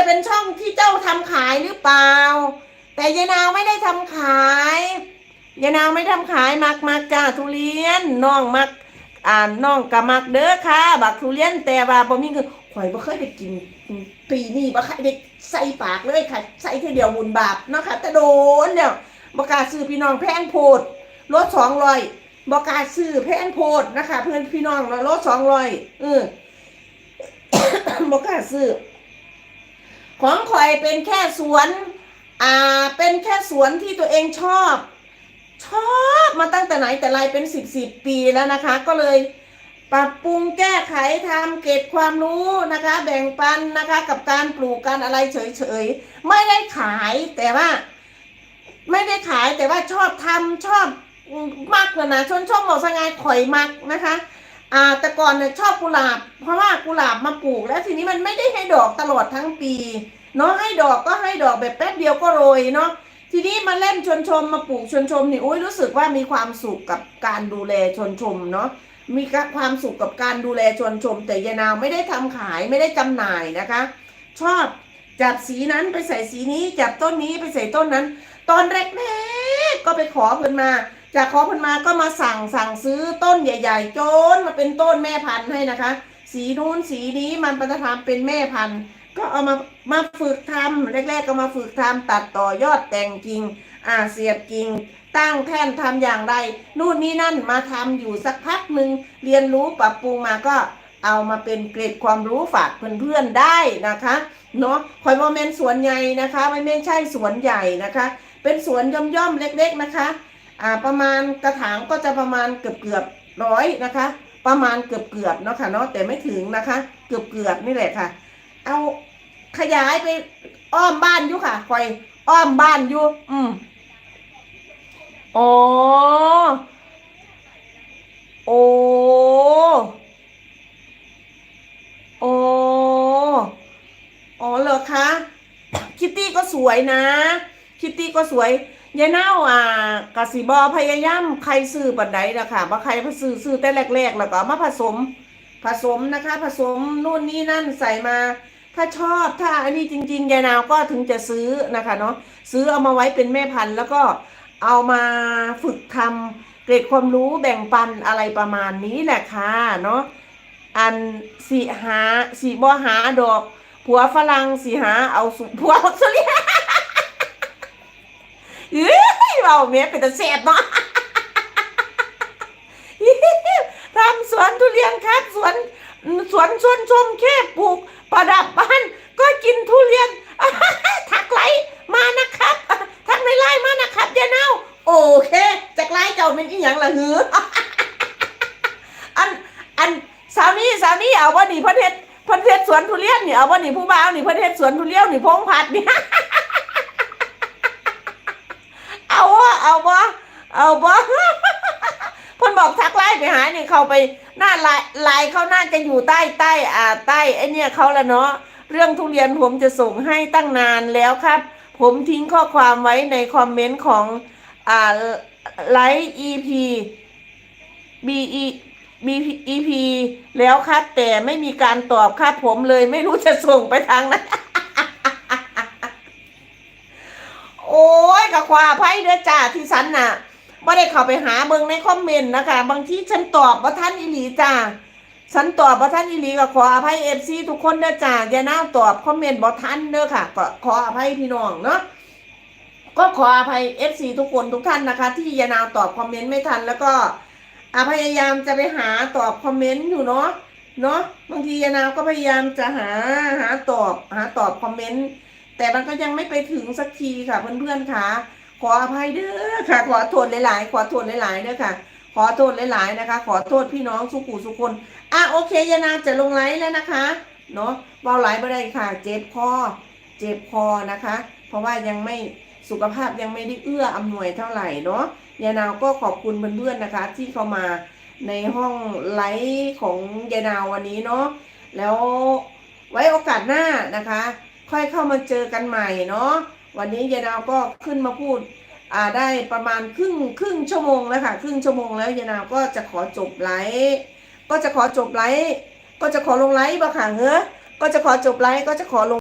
จะเป็นช่องที่เจ้าทำขายหรือเปล่า แต่ยายนางไม่ได้ทำขายยายนางไม่ทำขายมักมักจ้าทุเรียนน้องมักอ่าน้องกะมักเด้อค่ะ บักทุเรียนแต่ว่าบ่มีเงินข่อยบ่เคยได้กินปีนี้บ่เคยได้ใส่ปากเลยค่ะ ใส่ทีเดียวบุญบาปเนาะค่ะแต่โดนแล้วบ่กล้าซื้อพี่น้องแพงโพดรถ200บ่กล้าซื้อแพงโพดนะคะ เพื่อนพี่น้องเนาะรถ200เออบ่กล้าซื้อ ของข่อยเป็นแค่สวน อ่า เป็นแค่สวนที่ตัวเองชอบ ชอบมาตั้งแต่ไหนแต่ไรเป็นสิบสิบปีแล้วนะคะ ก็เลยปรับปรุงแก้ไขทำเก็บความรู้นะคะ แบ่งปันนะคะ กับการปลูกการอะไรเฉยๆ ไม่ได้ขายแต่ว่า ไม่ได้ขายแต่ว่าชอบทำชอบมากเลยนะชนชอบบอกสงายข่อยมักนะคะ อ่าแต่ก่อนเนี่ยชอบกุหลาบ เพราะว่ากุหลาบมาปลูกแล้วทีนี้มันไม่ได้ให้ดอกตลอดทั้งปีเนาะให้ดอกก็ให้ดอกแบบแป๊บเดียวก็โรยเนาะทีนี้มาเล่นชนชมมาปลูกชนชมนี่อุ้ยรู้สึกว่ามีความสุขกับการดูแลชนชมเนาะมีความสุขกับการดูแลชนชม แต่ยายนาวไม่ได้ทำขายไม่ได้จำหน่ายนะคะ ชอบจับสีนั้นไปใส่สีนี้จับต้นนี้ไปใส่ต้นนั้น ตอนแรกๆก็ไปขอเพิ่นมา จากขอพิ่นมาก็มาสั่งสั่งซื้อต้นใหญ่ ๆ จนมาเป็นต้นแม่พันธุ์ให้นะคะ สีนู้นสีนี้มันประทามเป็นแม่พันธุ์ ก็เอามามาฝึกทำแรก ๆ ก็มาฝึกทำตัดต่อยอดแต่งกิ่งอ่าเสียบกิ่งตั้งแท่นทำอย่างไร นู่นนี่นั่นมาทำอยู่สักพักหนึ่งเรียนรู้ปรับปรุงมาก็เอามาเป็นเกร็ดความรู้ฝากเพื่อนๆได้นะคะเนาะคอยโมเมนต์สวนใหญ่นะคะไม่ไม่ใช่สวนใหญ่นะคะ เป็นสวนย่อมๆเล็ก ๆนะคะ อ่าประมาณกระถางก็จะประมาณเกือบเกือบร้อยนะคะ ประมาณเกือบเกือบเนาะค่ะเนาะแต่ไม่ถึงนะคะ เกือบเกือบนี่แหละค่ะ เอาขยายไปอ้อมบ้านอยู่ค่ะคอยอ้อมบ้านอยู่ อืมโอ้โอ้โอ้อ๋อเหรอคะ คิตตี้ก็สวยนะ คิตตี้ก็สวย ยายเน่าอ่ากสิบอพยายามใครซื้อปันไดนะคะว่าใครซื้อซื้อแต่แรกๆแล้วก็เอามาผสม ผสมนะคะ ผสมนู่นนี่นั่นใส่มา ถ้าชอบถ้าอันนี้จริงๆยายนาวก็ถึงจะซื้อนะคะเนาะซื้อเอามาไว้เป็นแม่พันธุ์แล้วก็เอามาฝึกทำเกร็ดความรู้แบ่งปันอะไรประมาณนี้แหละค่ะเนาะอันสีหาสีบ่หาดอกผัวฝรั่งสีหาเอาผัวสุริย เอ้ยเราเมียเป็นตาแสบเนาะทำสวนทุเรียนครับสวนสวนชวนชมแค่ปลูก ประดับบ้านก็กินทุเรียนทักไลมานะครับทักในไลน์มานะครับยาเน่าโอเคจากไลน์เจ้าเป็นอีหยังล่ะหืออันอันสาวนี้สาวนี้เอาว่านี่พันเทศพันเทศสวนทุเรียนนี่เอาว่านี่ผู้บ่าวนี่พันเทศสวนทุเรียนนี่พงพัดนี่ เอาวะเอาวะ เอาวะเพิ่นบอกทักไลน์ไปหานี่เขาไปหน้าไลน์ไลน์เขาน่าจะอยู่ใต้ใต้อ่าใต้ไอเนี่ยเขาละเนาะเรื่องทุเรียนผมจะส่งให้ตั้งนานแล้วครับ ผมทิ้งข้อความไว้ในคอมเมนต์ของอ่าไลฟ์ EP B E B E P แล้วครับแต่ไม่มีการตอบครับผมเลยไม่รู้จะส่งไปทางไหนโอ้ยกับควาไพ่เด้อจ้าที่ฉันน่ะ ไม่ได้เข้าไปหาเบิ่งในคอมเมนต์นะคะ บางทีฉันตอบว่าท่านอีหลีจ้าฉันตอบว่าท่านอีหลีก็ขออภัยเอฟซีทุกคนเด้อจ้าอย่าน่าตอบคอมเมนต์บ่ทันเด้อค่ะ ก็ขออภัยพี่น้องเนาะก็ขออภัยเอฟซีทุกคนทุกท่านนะคะ ที่ยานาวตอบคอมเมนต์ไม่ทัน แล้วก็อพยายามจะไปหาตอบคอมเมนต์อยู่เนาะเนาะบางทียานาวก็พยายามจะหาหาตอบหาตอบคอมเมนต์แต่มันก็ยังไม่ไปถึงสักทีค่ะเพื่อนๆค่ะ ขออภัยเด้อค่ะ ขอโทษหลายๆ ขอโทษหลายๆเด้อค่ะ ขอโทษหลายๆนะคะ ขอโทษพี่น้องสุขุสุคนอะโอเคยานาจะลงไลฟ์แล้วนะคะเนาะเบาไลฟ์ไม่ได้ค่ะ เจ็บคอเจ็บคอนะคะ เพราะว่ายังไม่สุขภาพยังไม่ได้เอื้ออำนวยเท่าไหร่เนาะยานาวก็ขอบคุณเพื่อนๆนะคะ ที่เข้ามาในห้องไลฟ์ของยานาววันนี้เนาะแล้วไว้โอกาสหน้านะคะ ค่อยเข้ามาเจอกันใหม่เนาะ วันนี้ยายดาวก็ขึ้นมาพูดได้ประมาณครึ่งครึ่งชั่วโมงแล้วค่ะ ครึ่งชั่วโมงแล้วยายดาวก็จะขอจบไลฟ์ก็จะขอจบไลฟ์ก็จะขอลงไลฟ์บ่ค่ะเฮ้อก็จะขอจบไลฟ์ก็จะขอลง